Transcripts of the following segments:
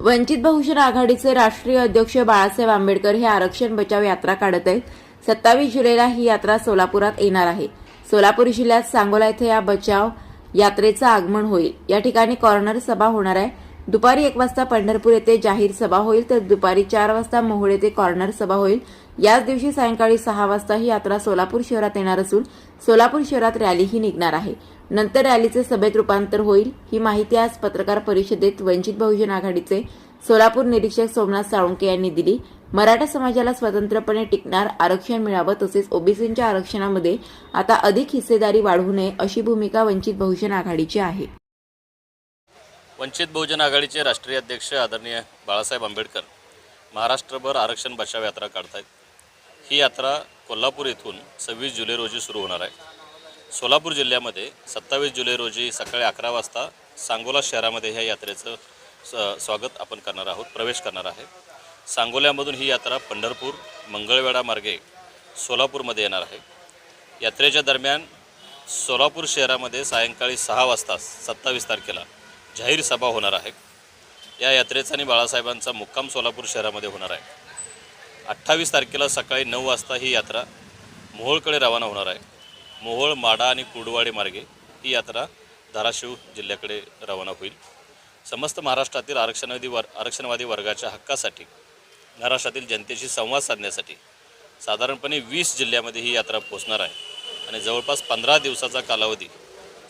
वंचित बहुजन आघाडीचे राष्ट्रीय अध्यक्ष बाळासाहेब आंबेडकर हे आरक्षण बचाव यात्रा काढत आहेत. सत्तावीस जुलैला ही यात्रा सोलापुरात येणार आहे. सोलापूर जिल्ह्यात सांगोला येथे या बचाव यात्रेचं आगमन होईल. या ठिकाणी कॉर्नर सभा होणार आहे. दुपारी एक वाजता पंढरपूर येथे जाहीर सभा होईल तर दुपारी चार वाजता मोहोळ येथे कॉर्नर सभा होईल. याच दिवशी सायंकाळी सहा वाजता ही यात्रा सोलापूर शहरात येणार असून सोलापूर शहरात रॅलीही निघणार आहे. नंतर रॅलीचे सभेत रूपांतर होईल ही माहिती आज पत्रकार परिषदेत वंचित बहुजन आघाडीचे सोलापूर निरीक्षक सोमनाथ साळुंके यांनी दिली. मराठा समाजाला स्वतंत्रपणे टिकणार आरक्षण मिळावं तसेच ओबीसींच्या आरक्षणामध्ये आता अधिक हिस्सेदारी वाढवू नये अशी भूमिका वंचित बहुजन आघाडीची आहे. वंचित बहुजन आघाडीचे राष्ट्रीय अध्यक्ष आदरणीय बाळासाहेब आंबेडकर महाराष्ट्रभर आरक्षण बचाव यात्रा काढतायत. ही यात्रा कोल्हापूर येथून सव्वीस जुलै रोजी सुरू होणार आहे. सोलापूर जिल्ह्यामध्ये सत्तावीस जुलै रोजी सकाळी अकरा वाजता सांगोला शहरामध्ये ह्या यात्रेचं स स्वागत आपण करणार आहोत प्रवेश करणार आहे. सांगोल्यामधून ही यात्रा पंढरपूर मंगळवेढा मार्गे सोलापूरमध्ये येणार आहे. यात्रेच्या दरम्यान सोलापूर शहरामध्ये सायंकाळी सहा वाजता सत्तावीस तारखेला जाहीर सभा होणार आहे. या यात्रेचा आणि बाळासाहेबांचा मुक्काम सोलापूर शहरामध्ये होणार आहे. अठ्ठावीस तारखेला सकाळी नऊ वाजता ही यात्रा मोहोळकडे रवाना होणार आहे. मोहोळ माडा आणि कुर्डवाडी मार्गे ही यात्रा धाराशिव जिल्ह्याकडे रवाना होईल. समस्त महाराष्ट्रातील आरक्षणवादी वर आरक्षणवादी वर्गाच्या हक्कासाठी महाराष्ट्रातील जनतेशी संवाद साधण्यासाठी साधारणपणे वीस जिल्ह्यामध्ये ही यात्रा पोचणार आहे. आणि जवळपास पंधरा दिवसाचा कालावधी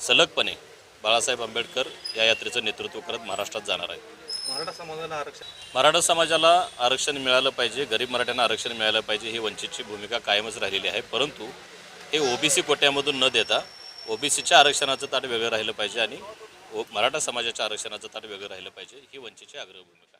सलगपणे बाळासाहेब आंबेडकर या यात्रेचं नेतृत्व करत महाराष्ट्रात जाणार आहे. मराठा समाजाला आरक्षण. मराठा समाजाला आरक्षण मिळालं पाहिजे गरीब मराठ्यांना आरक्षण मिळालं पाहिजे ही वंचितची भूमिका कायमच राहिलेली आहे. परंतु हे ओबीसी कोट्यामधून न देता ओबीसीच्या आरक्षणाचं ताट वेगळं राहिलं पाहिजे आणि ओ मराठा समाजाच्या आरक्षणाचं ताट वेगळं राहिलं पाहिजे ही वंचितची आग्रह भूमिका